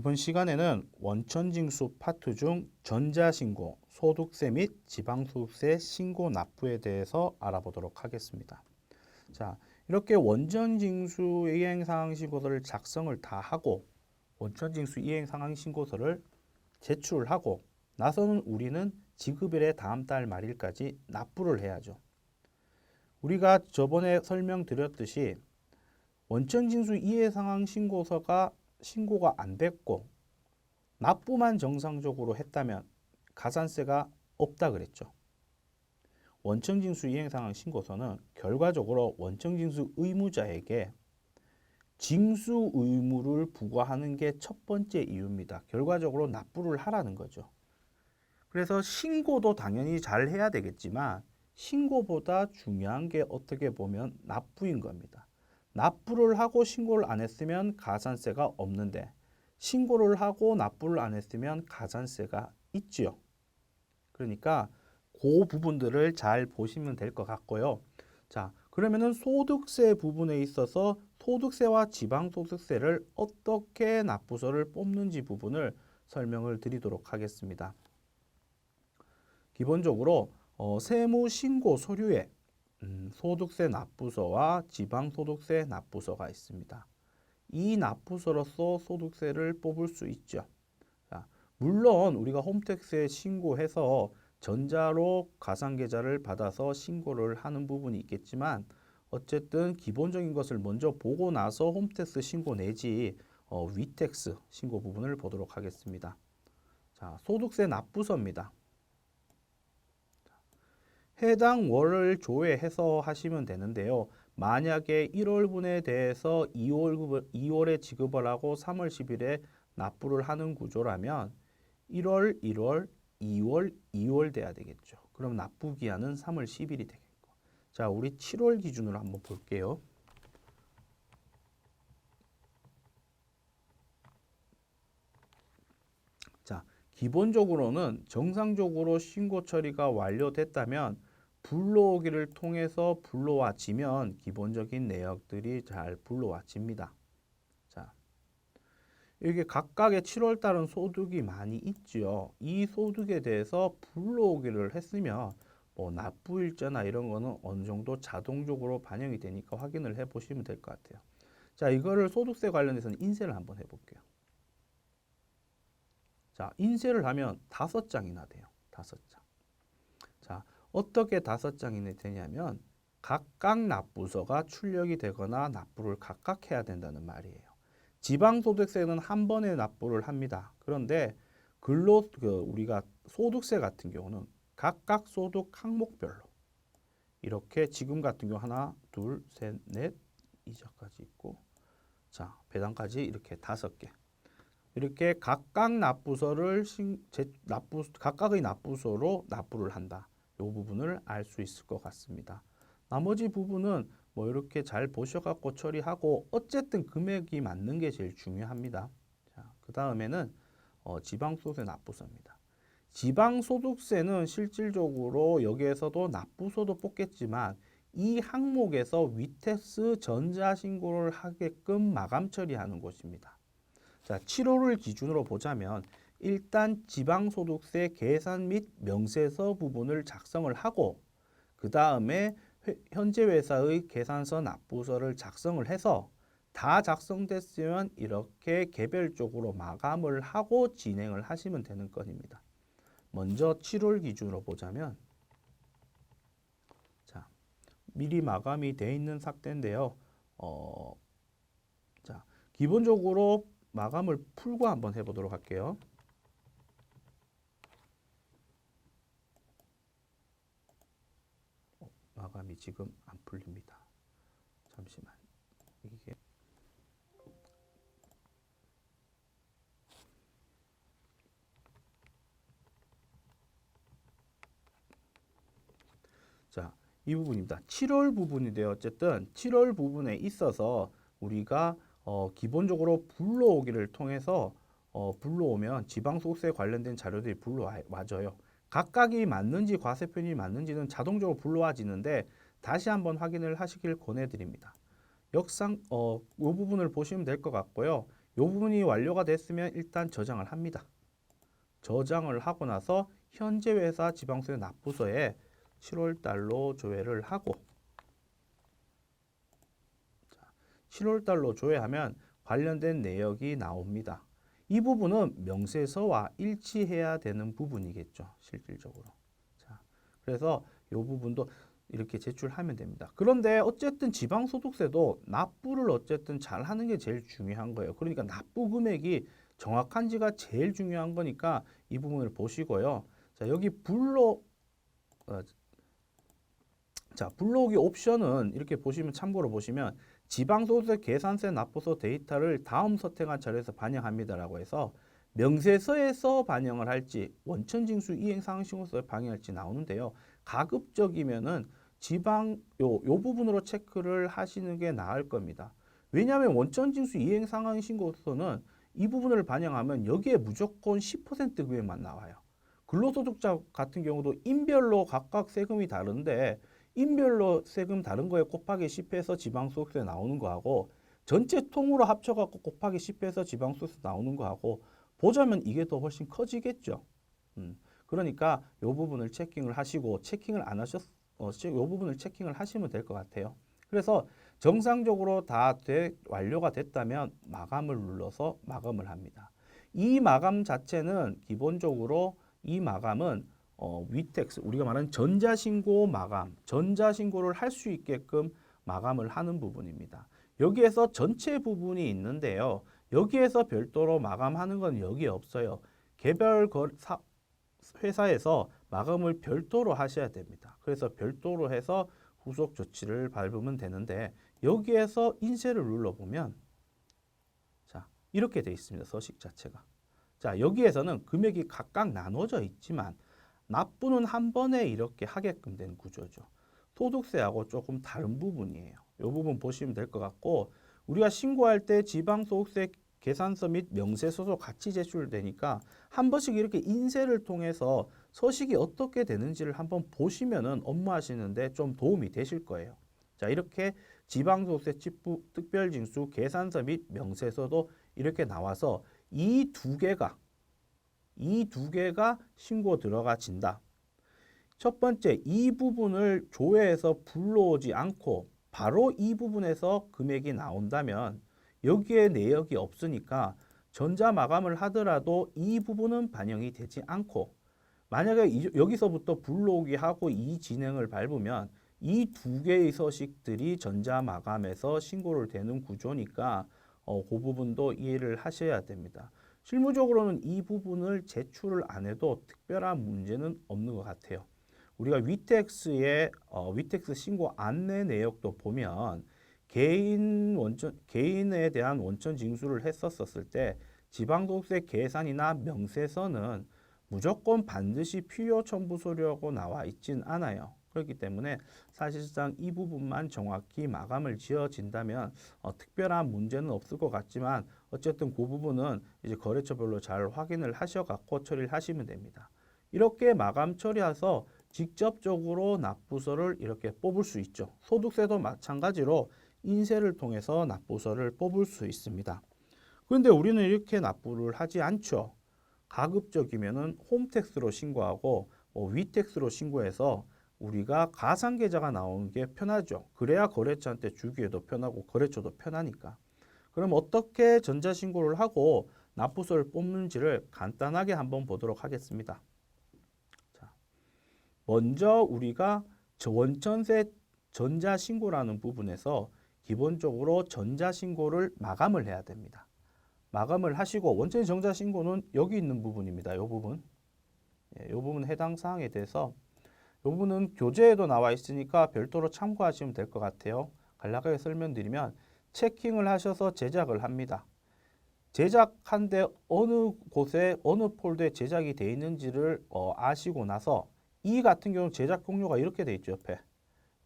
이번 시간에는 원천징수 파트 중 전자신고, 소득세 및 지방소득세 신고 납부에 대해서 알아보도록 하겠습니다. 자, 이렇게 원천징수 이행상황 신고서를 작성을 다 하고 원천징수 이행상황 신고서를 제출하고 나서는 우리는 지급일의 다음 달 말일까지 납부를 해야죠. 우리가 저번에 설명드렸듯이 원천징수 이해상황 신고서가 신고가 안 됐고 납부만 정상적으로 했다면 가산세가 없다 그랬죠. 원천징수 이행상황 신고서는 결과적으로 원천징수 의무자에게 징수 의무를 부과하는 게 첫 번째 이유입니다. 결과적으로 납부를 하라는 거죠. 그래서 신고도 당연히 잘 해야 되겠지만 신고보다 중요한 게 어떻게 보면 납부인 겁니다. 납부를 하고 신고를 안 했으면 가산세가 없는데 신고를 하고 납부를 안 했으면 가산세가 있지요. 그러니까 그 부분들을 잘 보시면 될 것 같고요. 자, 그러면은 소득세 부분에 있어서 소득세와 지방소득세를 어떻게 납부서를 뽑는지 부분을 설명을 드리도록 하겠습니다. 기본적으로 어, 세무 신고 서류에 음, 소득세 납부서와 지방소득세 납부서가 있습니다. 이 납부서로서 소득세를 뽑을 수 있죠. 자, 물론 우리가 홈택스에 신고해서 전자로 가상계좌를 받아서 신고를 하는 부분이 있겠지만 어쨌든 기본적인 것을 먼저 보고 나서 홈택스 신고 내지 어, 위택스 신고 부분을 보도록 하겠습니다. 자, 소득세 납부서입니다. 해당 월을 조회해서 하시면 되는데요. 만약에 1월분에 대해서 2월, 2월에 지급을 하고 3월 10일에 납부를 하는 구조라면 1월, 1월, 2월, 2월 돼야 되겠죠. 그럼 납부 기한은 3월 10일이 되겠고. 자, 우리 7월 기준으로 한번 볼게요. 자, 기본적으로는 정상적으로 신고 처리가 완료됐다면 불러오기를 통해서 불러와 지면 기본적인 내역들이 잘 불러와 집니다. 자, 이게 각각의 7월 달은 소득이 많이 있죠. 이 소득에 대해서 불러오기를 했으면 뭐 납부일자나 이런 거는 어느 정도 자동적으로 반영이 되니까 확인을 해 보시면 될 것 같아요. 자, 이거를 소득세 관련해서는 인쇄를 한번 해 볼게요. 자, 인쇄를 하면 다섯 장이나 돼요. 다섯 장. 자, 어떻게 다섯 장이나 되냐면 각각 납부서가 출력이 되거나 납부를 각각 해야 된다는 말이에요. 지방소득세는 한 번에 납부를 합니다. 그런데 근로 그 우리가 소득세 같은 경우는 각각 소득 항목별로 이렇게 지금 같은 경우 하나, 둘, 셋, 넷 이자까지 있고 자 배당까지 이렇게 다섯 개 이렇게 각각 납부서를 신, 제, 납부 각각의 납부서로 납부를 한다. 이 부분을 알 수 있을 것 같습니다. 나머지 부분은 뭐 이렇게 잘 보셔갖고 처리하고 어쨌든 금액이 맞는 게 제일 중요합니다. 자, 그 다음에는 어, 지방소득세 납부서입니다. 지방소득세는 실질적으로 여기에서도 납부서도 뽑겠지만 이 항목에서 위태스 전자신고를 하게끔 마감 처리하는 곳입니다. 자, 7월을 기준으로 보자면 일단 지방소득세 계산 및 명세서 부분을 작성을 하고 그 다음에 현재 회사의 계산서 납부서를 작성을 해서 다 작성됐으면 이렇게 개별적으로 마감을 하고 진행을 하시면 되는 건입니다. 먼저 7월 기준으로 보자면 자 미리 마감이 돼 있는 삭제인데요. 어, 자 기본적으로 마감을 풀고 한번 해보도록 할게요. 마감이 지금 안 풀립니다. 잠시만. 이게 자, 이 부분입니다. 7월 부분인데요. 어쨌든 7월 부분에 있어서 우리가 어, 기본적으로 불러오기를 통해서 어, 불러오면 지방소득세 관련된 자료들이 불러와져요. 각각이 맞는지 과세 표현이 맞는지는 자동적으로 불러와지는데 다시 한번 확인을 하시길 권해드립니다. 역상 어, 이 부분을 보시면 될 것 같고요. 이 부분이 완료가 됐으면 일단 저장을 합니다. 저장을 하고 나서 현재 회사 지방소득 납부서에 7월 달로 조회를 하고 7월 달로 조회하면 관련된 내역이 나옵니다. 이 부분은 명세서와 일치해야 되는 부분이겠죠. 실질적으로. 자, 그래서 이 부분도 이렇게 제출하면 됩니다. 그런데 어쨌든 지방소득세도 납부를 어쨌든 잘 하는 게 제일 중요한 거예요. 그러니까 납부 금액이 정확한지가 제일 중요한 거니까 이 부분을 보시고요. 자, 여기 불로 어, 자, 불러오기 옵션은 이렇게 보시면 참고로 보시면 지방소득세 계산세 납부서 데이터를 다음 선택한 자료에서 반영합니다라고 해서 명세서에서 반영을 할지 원천징수 이행상신고서에 반영할지 나오는데요. 가급적이면은 지방 요, 요 부분으로 체크를 하시는 게 나을 겁니다. 왜냐하면 원천징수 이행상한신고서는 이 부분을 반영하면 여기에 무조건 10% 금액만 나와요. 근로소득자 같은 경우도 인별로 각각 세금이 다른데 인별로 세금 다른 거에 곱하기 10해서 지방소득세 나오는 거하고 전체 통으로 합쳐갖고 곱하기 10해서 지방소득세 나오는 거하고 보자면 이게 더 훨씬 커지겠죠. 음, 그러니까 이 부분을 체킹을 하시고 체킹을 안 하셨, 어, 이 부분을 체킹을 하시면 될 것 같아요. 그래서 정상적으로 다 돼, 완료가 됐다면 마감을 눌러서 마감을 합니다. 이 마감 자체는 기본적으로 이 마감은 어, 위텍스 우리가 말하는 전자신고 마감, 전자신고를 할 수 있게끔 마감을 하는 부분입니다. 여기에서 전체 부분이 있는데요. 여기에서 별도로 마감하는 건 여기 없어요. 개별 거, 사, 회사에서 마감을 별도로 하셔야 됩니다. 그래서 별도로 해서 후속 조치를 밟으면 되는데 여기에서 인쇄를 눌러보면 자 이렇게 돼 있습니다. 서식 자체가. 자 여기에서는 금액이 각각 나눠져 있지만 납부는 한 번에 이렇게 하게끔 된 구조죠. 소득세하고 조금 다른 부분이에요. 이 부분 보시면 될 것 같고 우리가 신고할 때 지방소득세 계산서 및 명세서도 같이 제출되니까 한 번씩 이렇게 인쇄를 통해서 서식이 어떻게 되는지를 한번 보시면은 업무하시는데 좀 도움이 되실 거예요. 자 이렇게 지방소득세 집부 특별징수 계산서 및 명세서도 이렇게 나와서 이 두 개가 이 두 개가 신고 들어가진다. 첫 번째 이 부분을 조회해서 불러오지 않고 바로 이 부분에서 금액이 나온다면 여기에 내역이 없으니까 전자 마감을 하더라도 이 부분은 반영이 되지 않고 만약에 이- 여기서부터 불러오기 하고 이 진행을 밟으면 이 두 개의 서식들이 전자 마감에서 신고를 되는 구조니까 어, 그 부분도 이해를 하셔야 됩니다. 실무적으로는 이 부분을 제출을 안 해도 특별한 문제는 없는 것 같아요. 우리가 위텍스의 어, 위텍스 신고 안내 내역도 보면 개인 원천 개인에 대한 원천 징수를 했었었을 때 지방소득세 계산이나 명세서는 무조건 반드시 필요 첨부 서류하고 나와 있진 않아요. 그렇기 때문에 사실상 이 부분만 정확히 마감을 지어진다면 어, 특별한 문제는 없을 것 같지만 어쨌든 그 부분은 이제 거래처별로 잘 확인을 하셔갖고 처리를 하시면 됩니다. 이렇게 마감 처리해서 직접적으로 납부서를 이렇게 뽑을 수 있죠. 소득세도 마찬가지로 인쇄를 통해서 납부서를 뽑을 수 있습니다. 그런데 우리는 이렇게 납부를 하지 않죠. 가급적이면은 홈택스로 신고하고 뭐 위택스로 신고해서 우리가 가상 계좌가 나오는 게 편하죠. 그래야 거래처한테 주기에도 편하고 거래처도 편하니까. 그럼 어떻게 전자 신고를 하고 납부서를 뽑는지를 간단하게 한번 보도록 하겠습니다. 자, 먼저 우리가 저 원천세 전자 신고라는 부분에서 기본적으로 전자 신고를 마감을 해야 됩니다. 마감을 하시고 원천 정자 신고는 여기 있는 부분입니다. 이 부분. 예, 이 부분 해당 사항에 대해서 이 부분은 교재에도 나와 있으니까 별도로 참고하시면 될 것 같아요. 간략하게 설명드리면 체킹을 하셔서 제작을 합니다. 제작한데 어느 곳에 어느 폴더에 제작이 되어 있는지를 어, 아시고 나서 이 같은 경우 제작 경로가 이렇게 돼 있죠 옆에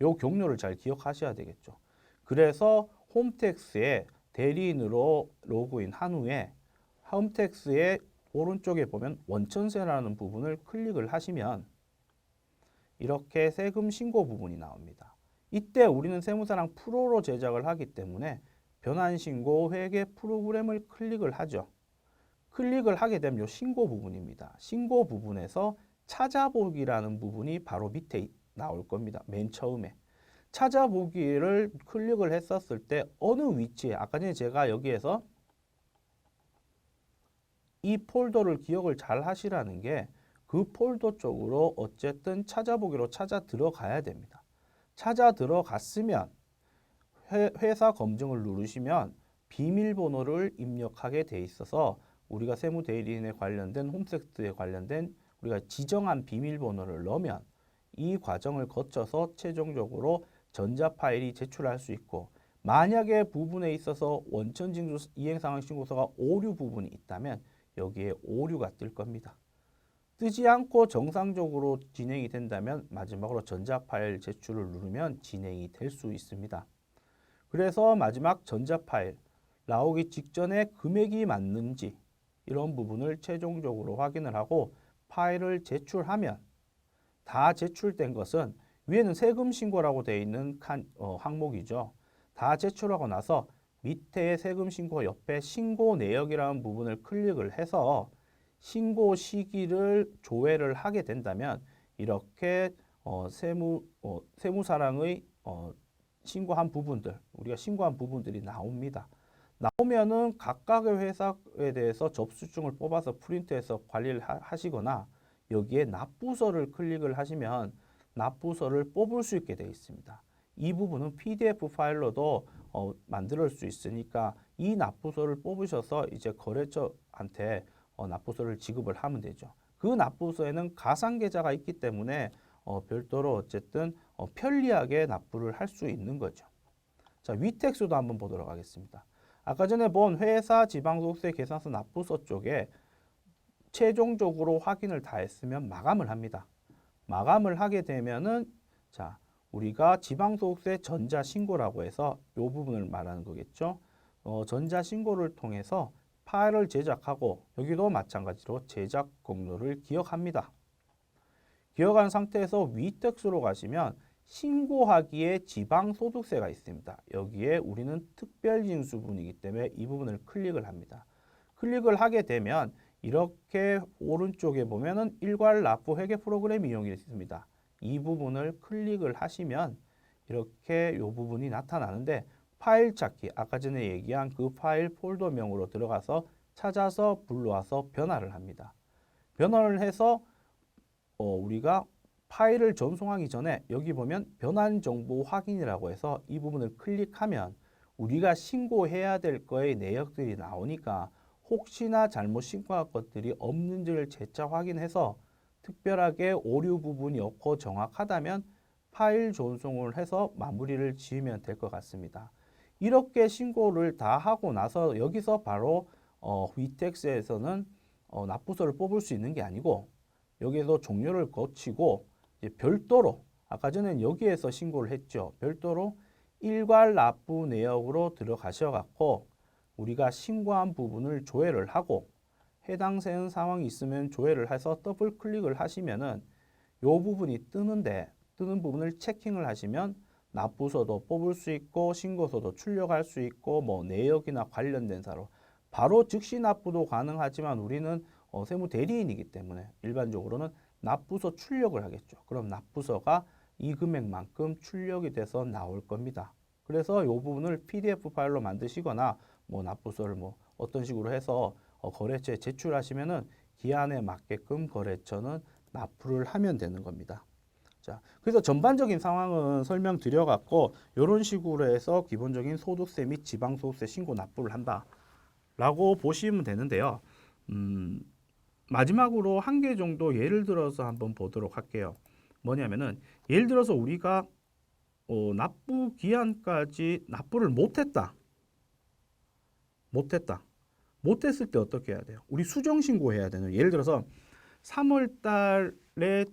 요 경로를 잘 기억하셔야 되겠죠. 그래서 홈택스에 대리인으로 로그인 한 후에 홈택스의 오른쪽에 보면 원천세라는 부분을 클릭을 하시면 이렇게 세금 신고 부분이 나옵니다. 이때 우리는 세무사랑 프로로 제작을 하기 때문에 변환 신고 회계 프로그램을 클릭을 하죠. 클릭을 하게 되면 요 신고 부분입니다. 신고 부분에서 찾아보기라는 부분이 바로 밑에 나올 겁니다. 맨 처음에. 찾아보기를 클릭을 했었을 때 어느 위치에 아까 전에 제가 여기에서 이 폴더를 기억을 잘 하시라는 게 그 폴더 쪽으로 어쨌든 찾아보기로 찾아 들어가야 됩니다. 찾아 들어갔으면 회, 회사 검증을 누르시면 비밀번호를 입력하게 돼 있어서 우리가 세무 대리인에 관련된 홈섹트에 관련된 우리가 지정한 비밀번호를 넣으면 이 과정을 거쳐서 최종적으로 전자 파일이 제출할 수 있고 만약에 부분에 있어서 원천 징수 이행 상황 신고서가 오류 부분이 있다면 여기에 오류가 뜰 겁니다. 뜨지 않고 정상적으로 진행이 된다면 마지막으로 전자 파일 제출을 누르면 진행이 될 수 있습니다. 그래서 마지막 전자 파일 나오기 직전에 금액이 맞는지 이런 부분을 최종적으로 확인을 하고 파일을 제출하면 다 제출된 것은 위에는 세금 신고라고 되어 있는 칸, 어, 항목이죠. 다 제출하고 나서 밑에 세금 신고 옆에 신고 내역이라는 부분을 클릭을 해서 신고 시기를 조회를 하게 된다면 이렇게 어, 세무 어, 세무사랑의 어, 신고한 부분들 우리가 신고한 부분들이 나옵니다. 나오면은 각각의 회사에 대해서 접수증을 뽑아서 프린트해서 관리를 하, 하시거나 여기에 납부서를 클릭을 하시면 납부서를 뽑을 수 있게 되어 있습니다. 이 부분은 PDF 파일로도 어, 만들 수 있으니까 이 납부서를 뽑으셔서 이제 거래처한테 어, 납부서를 지급을 하면 되죠. 그 납부서에는 가상 계좌가 있기 때문에 어, 별도로 어쨌든 어, 편리하게 납부를 할 수 있는 거죠. 자, 위택수도 한번 보도록 하겠습니다. 아까 전에 본 회사 지방소득세 계산서 납부서 쪽에 최종적으로 확인을 다 했으면 마감을 합니다. 마감을 하게 되면은 자, 우리가 지방소득세 전자신고라고 해서 이 부분을 말하는 거겠죠. 어, 전자신고를 통해서 파일을 제작하고 여기도 마찬가지로 제작 공로를 기억합니다. 기억한 상태에서 위택수로 가시면 신고하기에 지방소득세가 있습니다. 여기에 우리는 특별징수분이기 때문에 이 부분을 클릭을 합니다. 클릭을 하게 되면 이렇게 오른쪽에 보면은 일괄 납부 회계 프로그램 이용이 있습니다. 이 부분을 클릭을 하시면 이렇게 이 부분이 나타나는데 파일 찾기 아까 전에 얘기한 그 파일 폴더명으로 들어가서 찾아서 불러와서 변화를 합니다. 변화를 해서 어, 우리가 파일을 전송하기 전에 여기 보면 변환 정보 확인이라고 해서 이 부분을 클릭하면 우리가 신고해야 될 거의 내역들이 나오니까 혹시나 잘못 신고할 것들이 없는지를 재차 확인해서 특별하게 오류 부분이 없고 정확하다면 파일 전송을 해서 마무리를 지으면 될 것 같습니다. 이렇게 신고를 다 하고 나서 여기서 바로 어, 위텍스에서는 어, 납부서를 뽑을 수 있는 게 아니고 여기에서 종료를 거치고 별도로 아까 전에 여기에서 신고를 했죠. 별도로 일괄 납부 내역으로 들어가셔 갖고 우리가 신고한 부분을 조회를 하고 해당 세는 상황이 있으면 조회를 해서 더블 클릭을 하시면은 요 부분이 뜨는데 뜨는 부분을 체킹을 하시면 납부서도 뽑을 수 있고 신고서도 출력할 수 있고 뭐 내역이나 관련된 사로 바로 즉시 납부도 가능하지만 우리는 어, 세무 대리인이기 때문에 일반적으로는 납부서 출력을 하겠죠. 그럼 납부서가 이 금액만큼 출력이 돼서 나올 겁니다. 그래서 이 부분을 PDF 파일로 만드시거나 뭐 납부서를 뭐 어떤 식으로 해서 어, 거래처에 제출하시면은 기한에 맞게끔 거래처는 납부를 하면 되는 겁니다. 자, 그래서 전반적인 상황은 설명드려 갖고 이런 식으로 해서 기본적인 소득세 및 지방소득세 신고 납부를 한다라고 보시면 되는데요. 음, 마지막으로 한 개 정도 예를 들어서 한번 보도록 할게요. 뭐냐면은 예를 들어서 우리가 어, 납부 기한까지 납부를 못했다. 못했다. 못했을 때 어떻게 해야 돼요? 우리 수정 신고해야 되는. 예를 들어서 3월 달에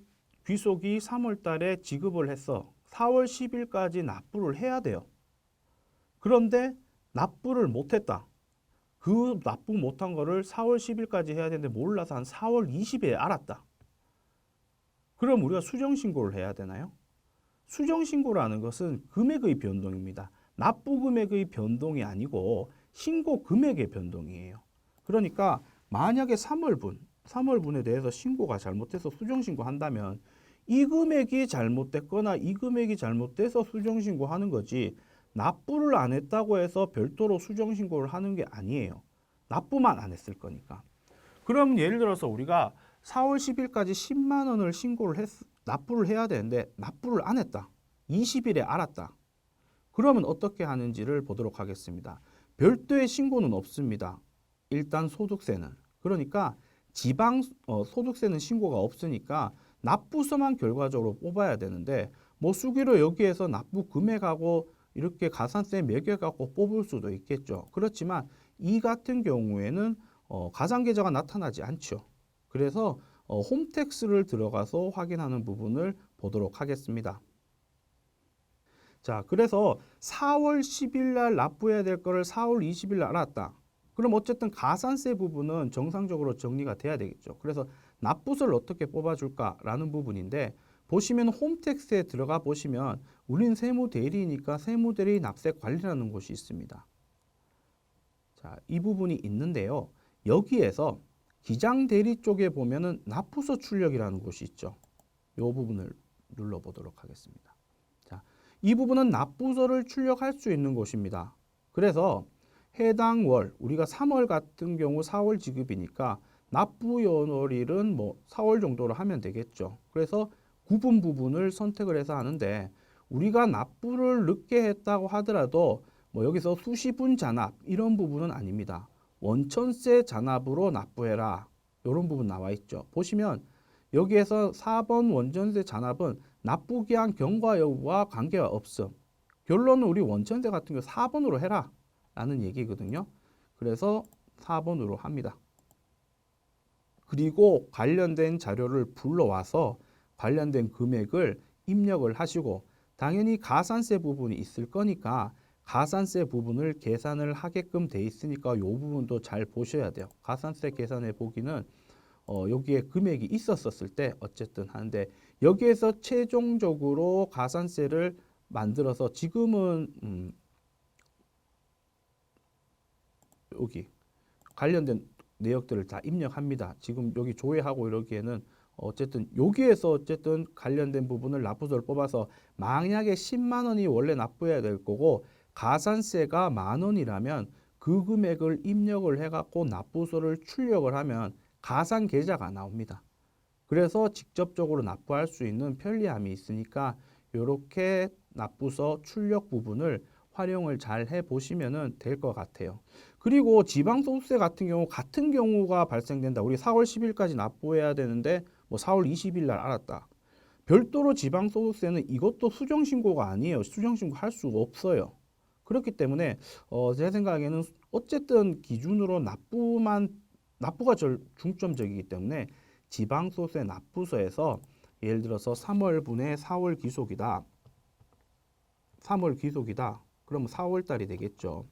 귀속이 3월 달에 지급을 했어. 4월 10일까지 납부를 해야 돼요. 그런데 납부를 못했다. 그 납부 못한 거를 4월 10일까지 해야 되는데 몰라서 한 4월 20일에 알았다. 그럼 우리가 수정 신고를 해야 되나요? 수정 신고라는 것은 금액의 변동입니다. 납부 금액의 변동이 아니고 신고 금액의 변동이에요. 그러니까 만약에 3월분, 3월분에 대해서 신고가 잘못돼서 수정 신고 한다면 이 금액이 잘못됐거나 이 금액이 잘못돼서 수정 신고 하는 거지 납부를 안 했다고 해서 별도로 수정 신고를 하는 게 아니에요. 납부만 안 했을 거니까. 그럼 예를 들어서 우리가 4월 10일까지 10만 원을 신고를 했, 납부를 해야 되는데 납부를 안 했다. 20일에 알았다. 그러면 어떻게 하는지를 보도록 하겠습니다. 별도의 신고는 없습니다. 일단 소득세는 그러니까 지방 어, 소득세는 신고가 없으니까 납부서만 결과적으로 뽑아야 되는데 뭐 수기로 여기에서 납부 금액하고 이렇게 가산세 매겨갖고 뽑을 수도 있겠죠. 그렇지만 이 같은 경우에는 어, 가상 계좌가 나타나지 않죠. 그래서 어, 홈택스를 들어가서 확인하는 부분을 보도록 하겠습니다. 자, 그래서 4월 10일 날 납부해야 될 거를 4월 20일 날 알았다. 그럼 어쨌든 가산세 부분은 정상적으로 정리가 돼야 되겠죠. 그래서 납부서를 어떻게 뽑아줄까라는 부분인데 보시면 홈택스에 들어가 보시면 우린 세무대리니까 세무대리 납세 관리라는 곳이 있습니다. 자, 이 부분이 있는데요. 여기에서 기장대리 쪽에 보면은 납부서 출력이라는 곳이 있죠. 이 부분을 눌러보도록 하겠습니다. 자, 이 부분은 납부서를 출력할 수 있는 곳입니다. 그래서 해당 월, 우리가 3월 같은 경우 4월 지급이니까 납부 연월일은 뭐 4월 정도로 하면 되겠죠. 그래서 구분 부분을 선택을 해서 하는데 우리가 납부를 늦게 했다고 하더라도 뭐 여기서 수시분 잔압 이런 부분은 아닙니다. 원천세 잔압으로 납부해라. 이런 부분 나와 있죠. 보시면 여기에서 4번 원전세 잔압은 납부기한 경과 여부와 관계가 없음. 결론은 우리 원천세 같은 경우 4번으로 해라. 라는 얘기거든요. 그래서 4번으로 합니다. 그리고 관련된 자료를 불러와서 관련된 금액을 입력을 하시고 당연히 가산세 부분이 있을 거니까 가산세 부분을 계산을 하게끔 돼 있으니까 이 부분도 잘 보셔야 돼요. 가산세 계산해 보기는 어, 여기에 금액이 있었었을 때 어쨌든 하는데 여기에서 최종적으로 가산세를 만들어서 지금은 음, 여기 관련된 내역들을 다 입력합니다. 지금 여기 조회하고 이러기에는 어쨌든 여기에서 어쨌든 관련된 부분을 납부서를 뽑아서 만약에 10만 원이 원래 납부해야 될 거고 가산세가 만 원이라면 그 금액을 입력을 해갖고 납부서를 출력을 하면 가산 계좌가 나옵니다. 그래서 직접적으로 납부할 수 있는 편리함이 있으니까 이렇게 납부서 출력 부분을 활용을 잘 해보시면 될 것 같아요. 그리고 지방 소득세 같은 경우 같은 경우가 발생된다. 우리 4월 10일까지 납부해야 되는데 뭐 4월 20일 날 알았다. 별도로 지방 소득세는 이것도 수정 신고가 아니에요. 수정 신고 할 수가 없어요. 그렇기 때문에 어, 제 생각에는 어쨌든 기준으로 납부만 납부가 절 중점적이기 때문에 지방 소득세 납부서에서 예를 들어서 3월분에 4월 기속이다. 3월 기속이다. 그러면 4월 달이 되겠죠.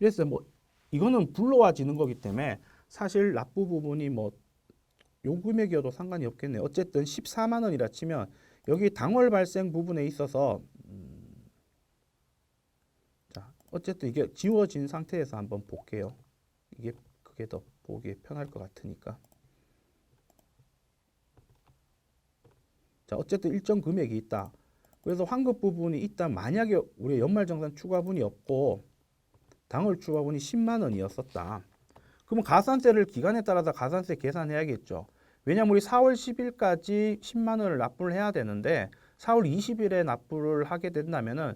이래서 뭐 이거는 불러와지는 거기 때문에 사실 납부 부분이 뭐 요 금액이어도 상관이 없겠네요. 어쨌든 14만 원이라 치면 여기 당월 발생 부분에 있어서 음, 자 어쨌든 이게 지워진 상태에서 한번 볼게요. 이게 그게 더 보기 편할 것 같으니까. 자 어쨌든 일정 금액이 있다. 그래서 환급 부분이 있다. 만약에 우리 연말정산 추가분이 없고 당월 추가분이 10만 원이었었다. 그러면 가산세를 기간에 따라서 가산세 계산해야겠죠. 왜냐하면 우리 4월 10일까지 10만 원을 납부를 해야 되는데 4월 20일에 납부를 하게 된다면은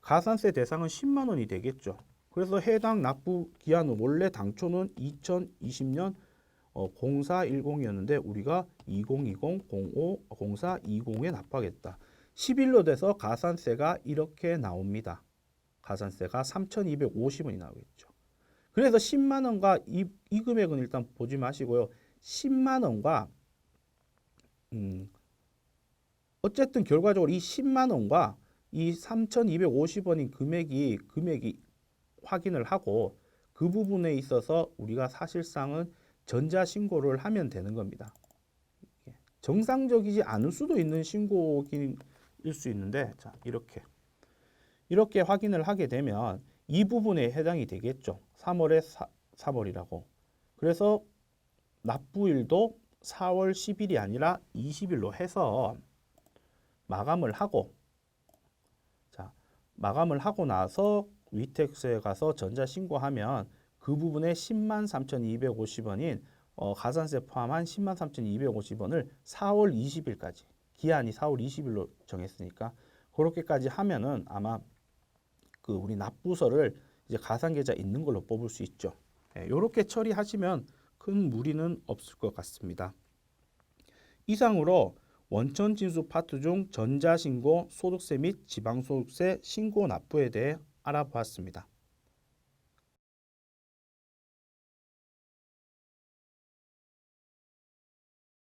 가산세 대상은 10만 원이 되겠죠. 그래서 해당 납부 기한은 원래 당초는 2020년 어, 0410이었는데 우리가 2020, 05, 0420에 납부하겠다. 10일로 돼서 가산세가 이렇게 나옵니다. 가산세가 3,250원이 나오겠죠. 그래서 10만 원과 이, 이 금액은 일단 보지 마시고요. 10만 원과 음, 어쨌든 결과적으로 이 10만 원과 이 3,250원인 금액이 금액이 확인을 하고 그 부분에 있어서 우리가 사실상은 전자 신고를 하면 되는 겁니다. 정상적이지 않을 수도 있는 신고일 수 있는데 자 이렇게 이렇게 확인을 하게 되면 이 부분에 해당이 되겠죠. 3월에 4, 3월이라고. 그래서 납부일도 4월 10일이 아니라 20일로 해서 마감을 하고 자, 마감을 하고 나서 위택스에 가서 전자 신고하면 그 부분에 10만 3,250원인 어, 가산세 포함한 10만 3,250원을 4월 20일까지 기한이 4월 20일로 정했으니까 그렇게까지 하면은 아마 그 우리 납부서를 이제 가산 계좌 있는 걸로 뽑을 수 있죠. 이렇게 처리하시면 큰 무리는 없을 것 같습니다. 이상으로 원천 징수 파트 중 전자신고, 소득세 및 지방소득세 신고 납부에 대해 알아보았습니다.